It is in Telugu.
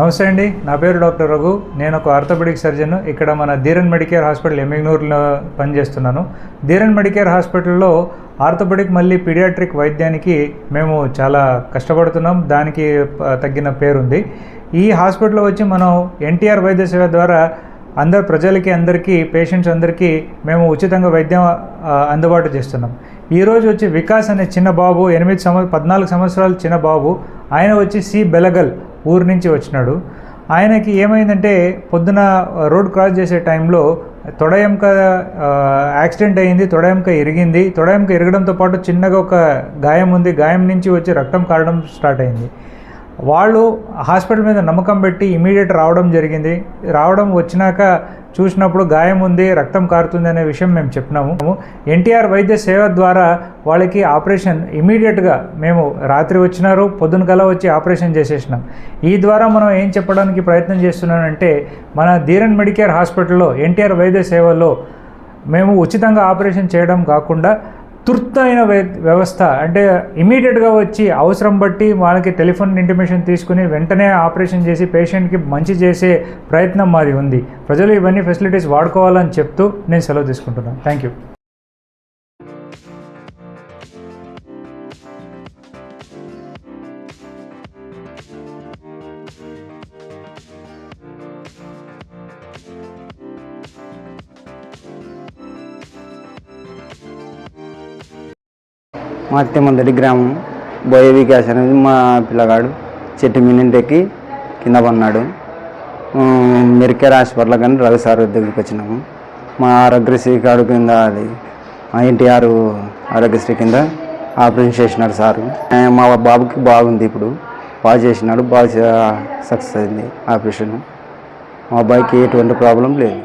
నమస్తే అండి నా పేరు డాక్టర్ రఘు. నేను ఒక ఆర్థోపెడిక్ సర్జన్. ఇక్కడ మన ధీరన్ మెడికేర్ హాస్పిటల్ ఎమ్మిగ్నూరులో పనిచేస్తున్నాను. ధీరన్ మెడికేర్ హాస్పిటల్లో ఆర్థోపెడిక్ మళ్ళీ పీడియాట్రిక్ వైద్యానికి మేము చాలా కష్టపడుతున్నాం. దానికి తగ్గిన పేరుంది. ఈ హాస్పిటల్లో వచ్చి మనం ఎన్టీఆర్ వైద్య సేవ ద్వారా అందరు ప్రజలకి అందరికీ పేషెంట్స్ అందరికీ మేము ఉచితంగా వైద్యం అందుబాటు చేస్తున్నాం. ఈరోజు వచ్చి వికాస్ అనే చిన్న బాబు ఎనిమిది సంవ పద్నాలుగు సంవత్సరాల చిన్న బాబు ఆయన వచ్చి సి బెలగల్ ఊరు నుంచి వచ్చినాడు. ఆయనకి ఏమైందంటే పొద్దున రోడ్ క్రాస్ చేసే టైంలో తొడయంక యాక్సిడెంట్ అయింది తొడయంక ఇరిగింది. తొడయంక ఇరగడంతో పాటు చిన్నగా ఒక గాయం ఉంది. గాయం నుంచి వచ్చి రక్తం కారడం స్టార్ట్ అయింది. వాళ్ళు హాస్పిటల్ మీద నమ్మకం పెట్టి ఇమీడియట్ రావడం జరిగింది. రావడం వచ్చినాక చూసినప్పుడు గాయం ఉంది రక్తం కారుతుంది అనే విషయం మేము చెప్పినాము. ఎన్టీఆర్ వైద్య సేవ ద్వారా వాళ్ళకి ఆపరేషన్ ఇమీడియట్గా మేము రాత్రి వచ్చినారు పొద్దున కల వచ్చి ఆపరేషన్ చేసేసినాం. ఈ ద్వారా మనం ఏం చెప్పడానికి ప్రయత్నం చేస్తున్నానంటే మన ధీరన్ మెడికేర్ హాస్పిటల్లో ఎన్టీఆర్ వైద్య సేవలో మేము ఉచితంగా ఆపరేషన్ చేయడం కాకుండా తుర్తైన వ్య- వ్యవస్థ. అంటే ఇమీడియట్గా వచ్చి అవసరం బట్టి వాళ్ళకి టెలిఫోన్ ఇంటిమేషన్ తీసుకుని వెంటనే ఆపరేషన్ చేసి పేషెంట్కి మంచి చేసే ప్రయత్నం మాది ఉంది. ప్రజలు ఇవన్నీ ఫెసిలిటీస్ వాడుకోవాలని చెప్తూ నేను సెలవు తీసుకుంటున్నాను. థ్యాంక్ యూ మా తిమ్మందడి గ్రామం బోయ వికాస్ అనేది మా పిల్లగాడు చెట్టు మీనింటి కింద పన్నాడు మెరికేర్ హాస్పిటల్ కానీ రవి సార్ దగ్గరికి వచ్చినాము. మా ఆరోగ్యశ్రీ కార్డు కింద అది ఎన్టీఆర్ ఆరోగ్యశ్రీ కింద ఆపరేషన్ చేసినాడు సారు. మా బాబుకి బాగుంది ఇప్పుడు. బాగా చేసినాడు బాగా సక్సెస్ అయింది ఆపరేషన్. మా అబ్బాయికి ఎటువంటి ప్రాబ్లం లేదు.